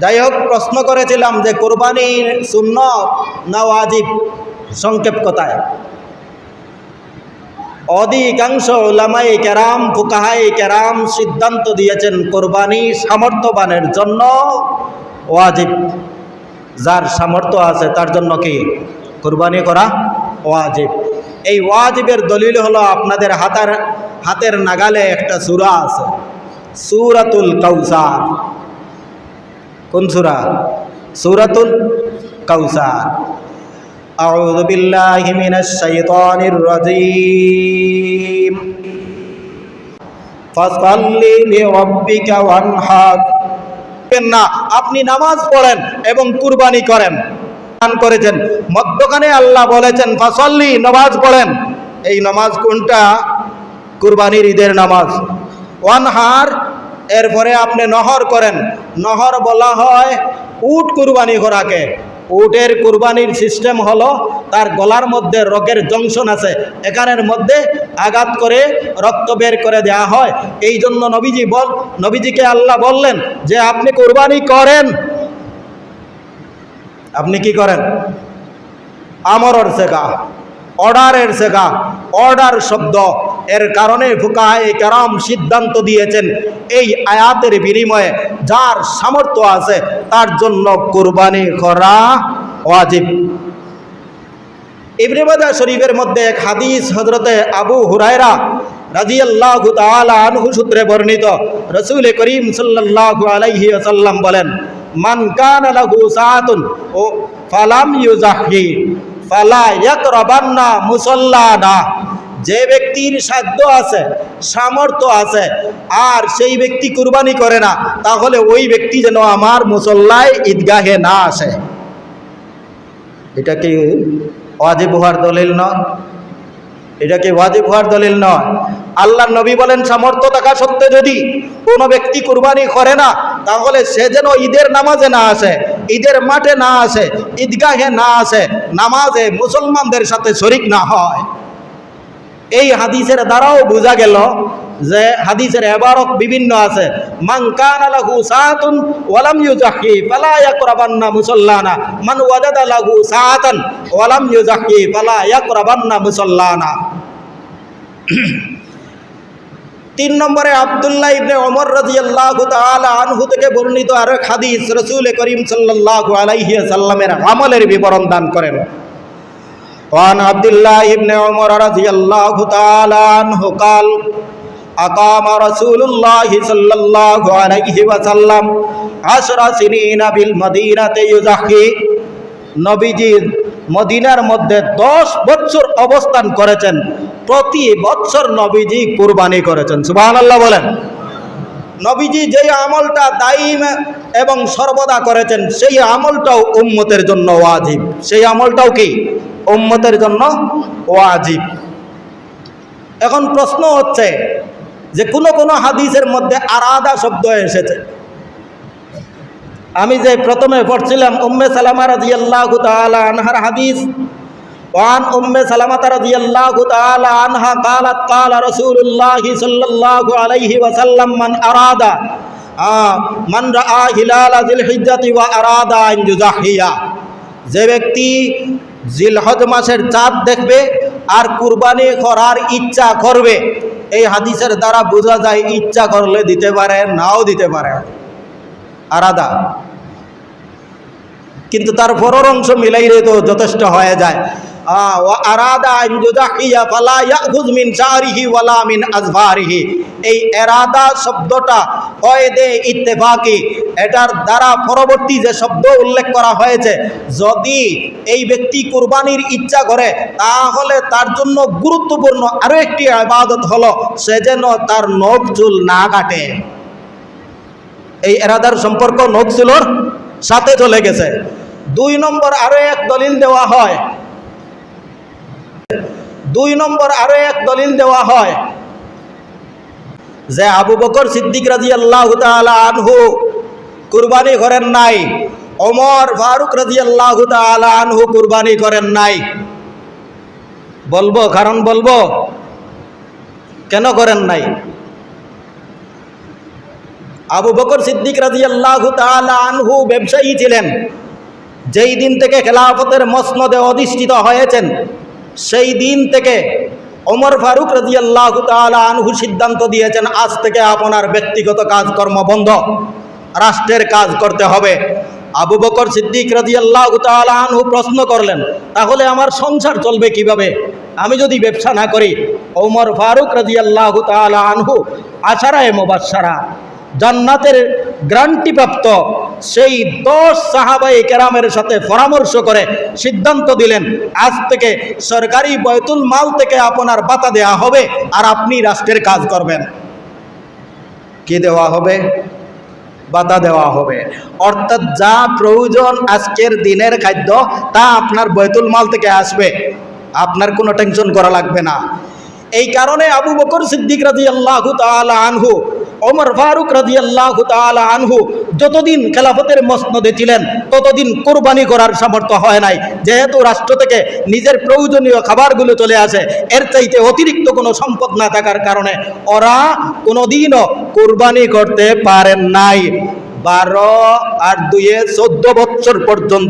যাই হোক প্রশ্ন করেছিলাম যে কোরবানির শূন্য না ওয়াজিব? সংক্ষেপ কথায়। অধিকাংশ ওলামাই কেরাম ফুকাহাই কেরাম সিদ্ধান্ত দিয়েছেন কোরবানি সামর্থ্যবানের জন্য ওয়াজিব। যার সামর্থ্য আছে, তার জন্য কি? কোরবানি করা ওয়াজিব। এই ওয়াজিবের দলিল হলো আপনাদের হাতার, হাতের নাগালে একটা সুরা আছে। সূরাতুল কাউসার। কোন সূরা সূরাতুল কাউসার أعوذ بالله من الشيطان الرجيم فصل لربك وانحر না আপনি নামাজ পড়েন এবং কুরবানি করেন দান করেছেন মধ্যখানে আল্লাহ বলেছেন ফাসল্লি নামাজ পড়েন এই নামাজ কোনটা কুরবানির ঈদের নামাজ ওয়ানহার এরপরে আপনি নহর করেন। নহর বলা হয় উট কুরবানি করাকে উটের কুরবানির সিস্টেম হলো তার গলার মধ্যে রগের জংশন আছে। এখানের মধ্যে আঘাত করে রক্ত বের করে দেওয়া হয়। এই জন্য নবীজি বল, নবীজিকে আল্লাহ বললেন যে, আপনি কুরবানি করেন। আপনি কি করেন? আমরর শেখা অর্ডারের শেখা অর্ডার শব্দ। এর কারণে ফুকায় কারাম সিদ্ধান্ত দিয়েছেন এই আয়াতের বিনিময়ে যার সামর্থ্য আছে তার জন্য কুরবানি করা ওয়াজিব। মাজাহ শরীফের মধ্যে এক হাদিস হজরতে আবু হুরায়রা রাজিয়াল্লাহু তাআলা আনহু সূত্রে বর্ণিত, রাসূল করিম সাল্লাল্লাহু আলাইহি ওয়াসাল্লাম বলেন, মান কানা লাহু সাআতুন ও ফালাম ইউজাহি ফালা ইয়াকরাবান্না মুসাল্লানা। যে ব্যক্তির সাধ্য আছে, সামর্থ্য আছে, আর সেই ব্যক্তি কুরবানি করে না, তাহলে ওই ব্যক্তি যেন আমার মুসল্লায় ঈদগাহে না আসে। এটা কি ওয়াজিব হওয়ার দলিল নয়? এটা কি ওয়াজিব হওয়ার দলিল নয়? আল্লাহ নবী বলেন, সামর্থ্য থাকা সত্ত্বে যদি কোনো ব্যক্তি কুরবানি করে না, তাহলে সে যেন ঈদের নামাজে না আসে, ঈদের মাঠে না আসে, ঈদগাহে না আসে, নামাজে মুসলমানদের সাথে শরিক না হয়। এই হাদিসের দ্বারাও বোঝা গেল যে হাদিসের এবারক বিভিন্ন আছে, মান মান তিন নম্বরে আব্দুল্লাহ ইবনে ওমর রাদিয়াল্লাহু তাআলা আনহু থেকে বর্ণিত আরেক হাদিস রাসূল করিম সাল্লাল্লাহু আলাইহি সাল্লামের আমলের বিবরণ দান করেন। وعن عبد الله بن عمر رضي الله تعالى عنه قال أقام رسول الله صلى الله عليه وسلم عشر سنين بالمدينة يزكي নবীজি মদিনার মধ্যে দশ বছর অবস্থান করেছেন প্রতি বছর নবীজি কুরবানি করেছেন সুবাহ আল্লাহ বলেন নবীজি যেই আমলটা দাইম এবং সর্বদা করেছেন সেই আমলটাও উম্মতের জন্য ওয়াজিব সেই আমলটাও কি উম্মতের জন্য ওয়াজিব এখন প্রশ্ন হচ্ছে যে কোনো কোনো হাদিসের মধ্যে আলাদা শব্দ এসেছে আমি যে প্রথমে পড়ছিলাম উম্মে সালামা রাদিয়াল্লাহু তাআলা আনহার হাদিস وعن أم سلمة رضي الله تعالى عنها قالت قال رسول الله صلى الله عليه وسلم من أراد آه من رأى هلال ذي الحجة وأراد أن يضحي যে ব্যক্তি জিলহজ মাসের চাঁদ দেখবে আর কুরবানি করার ইচ্ছা করবে। এই হাদিসের দ্বারা বোঝা যায় ইচ্ছা করলে দিতে পারে, নাও দিতে পারে। আরাদা। কিন্তু তার পরের অংশ মিলাইলে তো যথেষ্ট হয়ে যায়। এই এরাদা শব্দটা হয় দে ইত্তেফাকি। এটার দ্বারা পরবর্তী যে শব্দ উল্লেখ করা হয়েছে, যদি এই ব্যক্তি কুরবানির ইচ্ছা করে, তাহলে তার জন্য গুরুত্বপূর্ণ আরও একটি আবাদত হলো সে যেন তার নখ চুল না কাটে। এই এরাদার সম্পর্ক নখ চুলোর সাথে চলে গেছে। দুই নম্বর আরও এক দলিল দেওয়া হয় দুই নম্বর আরও এক দলিল দেওয়া হয় যে আবু বকর সিদ্দিক রাজি আল্লাহ আনহু কুরবানি করেন নাই, ওমর ফারুক রাজি আল্লাহ আনহু কুরবানি করেন নাই। বলব, কারণ বলব, কেন করেন নাই? আবু বকর সিদ্দিক রাজি আল্লাহ আনহু ব্যবসায়ী ছিলেন, যেই দিন থেকে খেলাফতের মসনদে অধিষ্ঠিত হয়েছেন। সেই দিন থেকে ওমর ফারুক রাজি আল্লাহ আনহু সিদ্ধান্ত দিয়েছেন, আজ থেকে আপনার ব্যক্তিগত কাজকর্ম বন্ধ, রাষ্ট্রের কাজ করতে হবে। আবু বকর সিদ্দিক রাজি আল্লাহ আনহু প্রশ্ন করলেন, তাহলে আমার সংসার চলবে কীভাবে? আমি যদি ব্যবসা না করি? ওমর ফারুক রাজি আল্লাহ আনহু আশারায় মোবাসারা জান্নাতের গ্রান্টিপ্রাপ্ত সেই দশ সাহাবাই কেরামের সাথে পরামর্শ করে সিদ্ধান্ত দিলেন, আজ থেকে সরকারি বয়তুল মাল থেকে আপনার বাতা দেওয়া হবে আর আপনি রাষ্ট্রের কাজ করবেন। কি দেওয়া হবে? বাতা দেওয়া হবে। অর্থাৎ যা প্রয়োজন আজকের দিনের খাদ্য, তা আপনার বৈতুল মাল থেকে আসবে। আপনার কোনো টেনশন করা লাগবে না। এই কারণে আবু বকর সিদ্দিক রাজি আল্লাহ আনহু ওমর ফারুক রাজি আল্লাহ আনহু যতদিন খেলাফতের মসনদে ছিলেন, ততদিন কোরবানি করার সামর্থ্য হয় নাই। যেহেতু রাষ্ট্র থেকে নিজের প্রয়োজনীয় খাবারগুলো চলে আসে, এর চাইতে অতিরিক্ত কোনো সম্পদ না থাকার কারণে ওরা কোনোদিনও কোরবানি করতে পারেন নাই। বারো আর দুয়ে চোদ্দ বছর পর্যন্ত